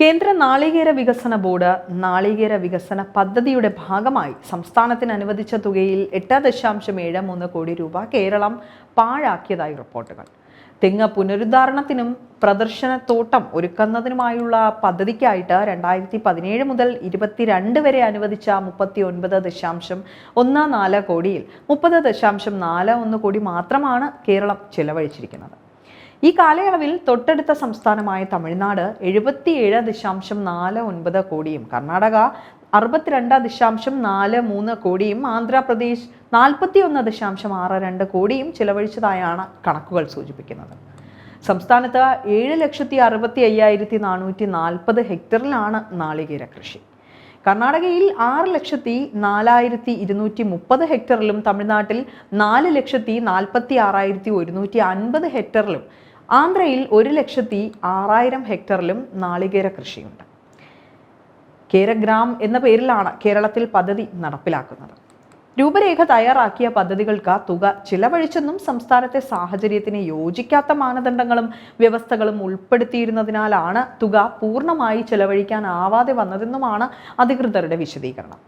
കേന്ദ്ര നാളികേര വികസന ബോർഡ് നാളികേര വികസന പദ്ധതിയുടെ ഭാഗമായി സംസ്ഥാനത്തിന് അനുവദിച്ച തുകയിൽ എട്ട് ദശാംശം ഏഴ് മൂന്ന് കോടി രൂപ കേരളം പാഴാക്കിയതായി റിപ്പോർട്ടുകൾ. തെങ്ങ് പുനരുദ്ധാരണത്തിനും പ്രദർശനത്തോട്ടം ഒരുക്കുന്നതിനുമായുള്ള പദ്ധതിക്കായിട്ട് രണ്ടായിരത്തി പതിനേഴ് മുതൽ ഇരുപത്തിരണ്ട് വരെ അനുവദിച്ച മുപ്പത്തി ഒൻപത് ദശാംശം ഒന്ന് നാല് കോടിയിൽ മുപ്പത് ദശാംശം നാല് ഒന്ന് കോടി മാത്രമാണ് കേരളം ചെലവഴിച്ചിരിക്കുന്നത്. ഈ കാലയളവിൽ തൊട്ടടുത്ത സംസ്ഥാനമായ തമിഴ്നാട് എഴുപത്തിയേഴ് ദശാംശം നാല് ഒൻപത് കോടിയും കർണാടക അറുപത്തിരണ്ട് ദശാംശം നാല് മൂന്ന് കോടിയും ആന്ധ്രാപ്രദേശ് നാൽപ്പത്തി ഒന്ന് ദശാംശം ആറ് രണ്ട് കോടിയും ചിലവഴിച്ചതായാണ് കണക്കുകൾ സൂചിപ്പിക്കുന്നത്. സംസ്ഥാനത്ത് ഏഴ് ലക്ഷത്തി അറുപത്തി അയ്യായിരത്തി നാനൂറ്റി നാൽപ്പത് ഹെക്ടറിലാണ് നാളികേര കൃഷി. കർണാടകയിൽ ആറ് ലക്ഷത്തി നാലായിരത്തി ഇരുന്നൂറ്റി മുപ്പത് ഹെക്ടറിലും തമിഴ്നാട്ടിൽ നാല് ലക്ഷത്തി നാൽപ്പത്തി ആറായിരത്തി ഒരുന്നൂറ്റി അൻപത് ഹെക്ടറിലും ആന്ധ്രയിൽ ഒരു ലക്ഷത്തി ആറായിരം ഹെക്ടറിലും നാളികേര കൃഷിയുണ്ട്. കേരഗ്രാം എന്ന പേരിലാണ് കേരളത്തിൽ പദ്ധതി നടപ്പിലാക്കുന്നത്. രൂപരേഖ തയ്യാറാക്കിയ പദ്ധതികൾക്ക് തുക ചിലവഴിച്ചെന്നും സംസ്ഥാനത്തെ സാഹചര്യത്തിന് യോജിക്കാത്ത മാനദണ്ഡങ്ങളും വ്യവസ്ഥകളും ഉൾപ്പെടുത്തിയിരുന്നതിനാലാണ് തുക പൂർണമായി ചെലവഴിക്കാനാവാതെ വന്നതെന്നുമാണ് അധികൃതരുടെ വിശദീകരണം.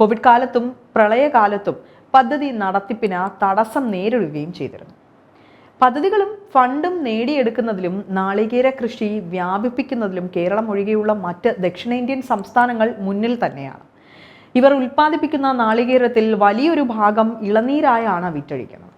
കോവിഡ് കാലത്തും പ്രളയകാലത്തും പദ്ധതി നടത്തിപ്പിന് തടസ്സം നേരിടുകയും ചെയ്തിരുന്നു. പദ്ധതികളും ഫണ്ടും നേടിയെടുക്കുന്നതിലും നാളികേര കൃഷി വ്യാപിപ്പിക്കുന്നതിലും കേരളം ഒഴികെയുള്ള മറ്റ് ദക്ഷിണേന്ത്യൻ സംസ്ഥാനങ്ങൾ മുന്നിൽ തന്നെയാണ്. ഇവർ ഉൽപ്പാദിപ്പിക്കുന്ന നാളികേരത്തിൽ വലിയൊരു ഭാഗം ഇളനീരായാണ് വിറ്റഴിക്കുന്നത്.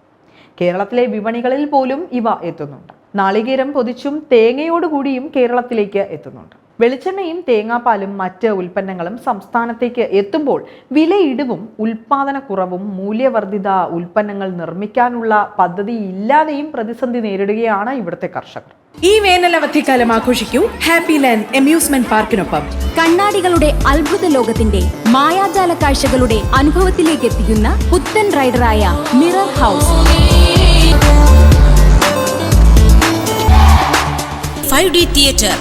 കേരളത്തിലെ വിപണികളിൽ പോലും ഇവ എത്തുന്നുണ്ട്. നാളികേരം പൊതിച്ചും തേങ്ങയോടുകൂടിയും കേരളത്തിലേക്ക് എത്തുന്നുണ്ട്. വെളിച്ചെണ്ണയും തേങ്ങാപ്പാലും മറ്റ് ഉൽപ്പന്നങ്ങളും സംസ്ഥാനത്തേക്ക് എത്തുമ്പോൾ വിലയിടിവും ഉൽപാദനക്കുറവും മൂല്യവർദ്ധിത ഉൽപ്പന്നങ്ങൾ നിർമ്മിക്കാനുള്ള പദ്ധതി ഇല്ലാതെയും പ്രതിസന്ധി നേരിടുകയാണ് ഇവിടുത്തെ കർഷകർ. ഈ വേനൽ അവധിക്കാലം ആഘോഷിക്കൂ ഹാപ്പി ലാൻഡ് അമ്യൂസ്മെന്റ് പാർക്കിനൊപ്പം കണ്ണാടികളുടെ അത്ഭുത ലോകത്തിന്റെ മായാജാല കാഴ്ചകളുടെ അനുഭവത്തിലേക്ക് എത്തിക്കുന്ന പുത്തൻ റൈഡറായ mirror house. Five D theatre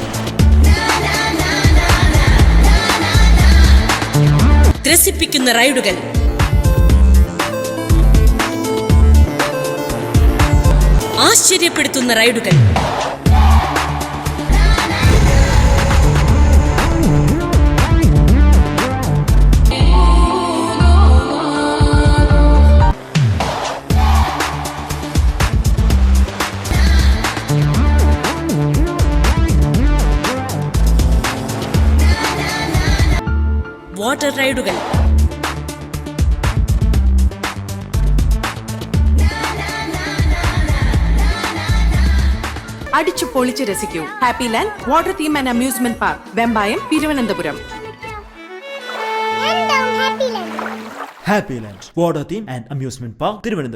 ത്രസിപ്പിക്കുന്ന റൈഡുകൾ. ആശ്ചര്യപ്പെടുത്തുന്ന റൈഡുകൾ. വാട്ടർ റൈഡുകൾ. അടിച്ചു പൊളിച്ച് രസിക്കൂ. Happy land water theme and amusement park Vembayam Thiruvananthapuram. Happy land water theme and amusement park Thiruvananthapuram.